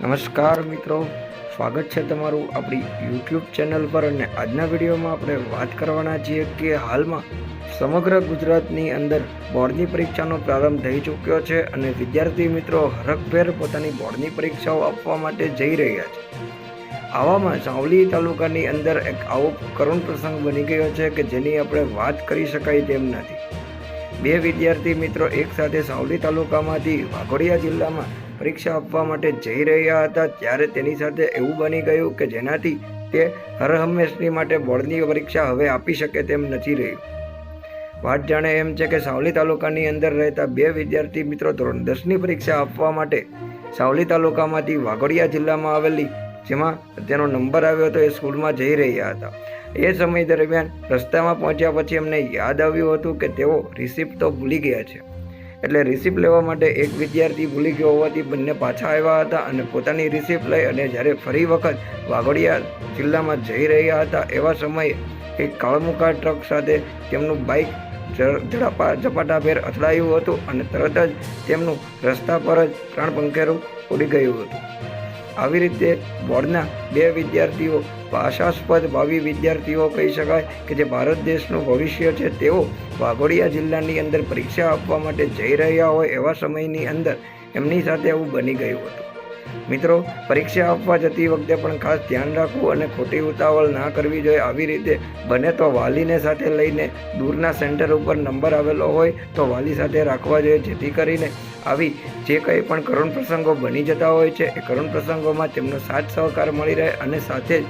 નમસ્કાર મિત્રો. સ્વાગત છે તમારું આપણી યુટ્યુબ ચેનલ પર અને આજના વિડીયોમાં આપણે વાત કરવાના છીએ કે હાલમાં સમગ્ર ગુજરાતની અંદર બોર્ડની પરીક્ષાનો પ્રારંભ થઈ ચૂક્યો છે અને વિદ્યાર્થી મિત્રો હરખભેર પોતાની બોર્ડની પરીક્ષાઓ આપવા માટે જઈ રહ્યા છે. આવામાં સાવલી તાલુકાની અંદર એક આવો કરુણ પ્રસંગ બની ગયો છે કે જેની આપણે વાત કરી શકાય તેમ નથી. બે વિદ્યાર્થી મિત્રો એકસાથે સાવલી તાલુકામાંથી વાઘોડિયા જિલ્લામાં પરીક્ષા આપવા માટે જઈ રહ્યા હતા. ત્યારે તેની સાથે એવું બની ગયું કે જેનાથી તે હર હંમેશની માટે બોર્ડની પરીક્ષા હવે આપી શકે તેમ નથી રહ્યું. વાત જાણે એમ છે કે સાવલી તાલુકાની અંદર રહેતા બે વિદ્યાર્થી મિત્રો ધોરણ દસની પરીક્ષા આપવા માટે સાવલી તાલુકામાંથી વાઘોડિયા જિલ્લામાં આવેલી, જેમાં તેનો નંબર આવ્યો હતો એ સ્કૂલમાં જઈ રહ્યા હતા. એ સમય દરમિયાન રસ્તામાં પહોંચ્યા પછી એમને યાદ આવ્યું હતું કે તેઓ રિસિપ્ટ તો ભૂલી ગયા છે. એટલે રિસિપ્ટ લેવા માટે એક વિદ્યાર્થી ભૂલી ગયો હોવાથી બંને પાછા આવ્યા હતા અને પોતાની રિસિપ્ટ લઈ અને જ્યારે ફરી વખત વાઘોડિયા જિલ્લામાં જઈ રહ્યા હતા એવા સમયે એક કાળમુખા ટ્રક સાથે તેમનું બાઇક ઝડપા, ઝપાટાભેર અથડાયું હતું અને તરત જ તેમનું રસ્તા પર જ પ્રાણ પંખેરું ઉડી ગયું હતું. આવી રીતે બોર્ડના બે વિદ્યાર્થીઓ આશાસ્પદ ભાવિ વિદ્યાર્થીઓ કહી શકાય કે જે ભારત દેશનું ભવિષ્ય છે, તેઓ વાઘોડિયા જિલ્લાની અંદર પરીક્ષા આપવા માટે જઈ રહ્યા હોય એવા સમયની અંદર એમની સાથે આવું બની ગયું હતું. મિત્રો, પરીક્ષા આપવા જતી વખતે પણ ખાસ ધ્યાન રાખવું અને ખોટી ઉતાવળ ના કરવી જોઈએ. આવી રીતે બને તો વાલીને સાથે લઈને દૂરના સેન્ટર ઉપર નંબર આવેલો હોય તો વાલી સાથે રાખવા જોઈએ, જેથી કરીને આવી જે કંઈ પણ કરુણ પ્રસંગો બની જતા હોય છે, એ કરુણ પ્રસંગોમાં તેમનો સાથ સહકાર મળી રહે અને સાથે જ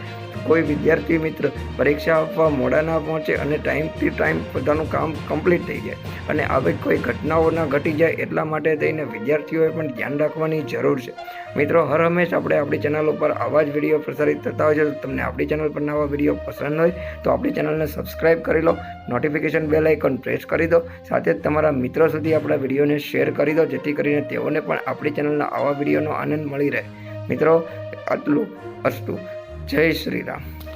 કોઈ વિદ્યાર્થી મિત્ર પરીક્ષા આપવા મોડા ના પહોંચે અને ટાઈમથી ટાઈમ પોતાનું કામ કમ્પ્લીટ થઈ જાય અને આવી કોઈ ઘટનાઓ ના ઘટી જાય એટલા માટે થઈને વિદ્યાર્થીઓએ પણ ધ્યાન રાખવાની જરૂર છે. મિત્રો, હર હંમેશ આપણે આપણી ચેનલ ઉપર આવા જ વીડિયો પ્રસારિત થતા હોય છે. તમને આપણી ચેનલ પર નવા વીડિયો પસંદ હોય, તો આપણી ચેનલને સબસ્ક્રાઈબ કરી લો નોટિફિકેશન બેલ આઇકન પ્રેસ કરી દો, સાથે જ તમારા મિત્રો સુધી આપણા વિડીયોને શેર કરી દો, જેથી કરીને તેઓને પણ આપણી ચેનલના આવા વિડીયોનો આનંદ મળી રહે. મિત્રો, આટલું અસ્તુ. જય શ્રી રામ.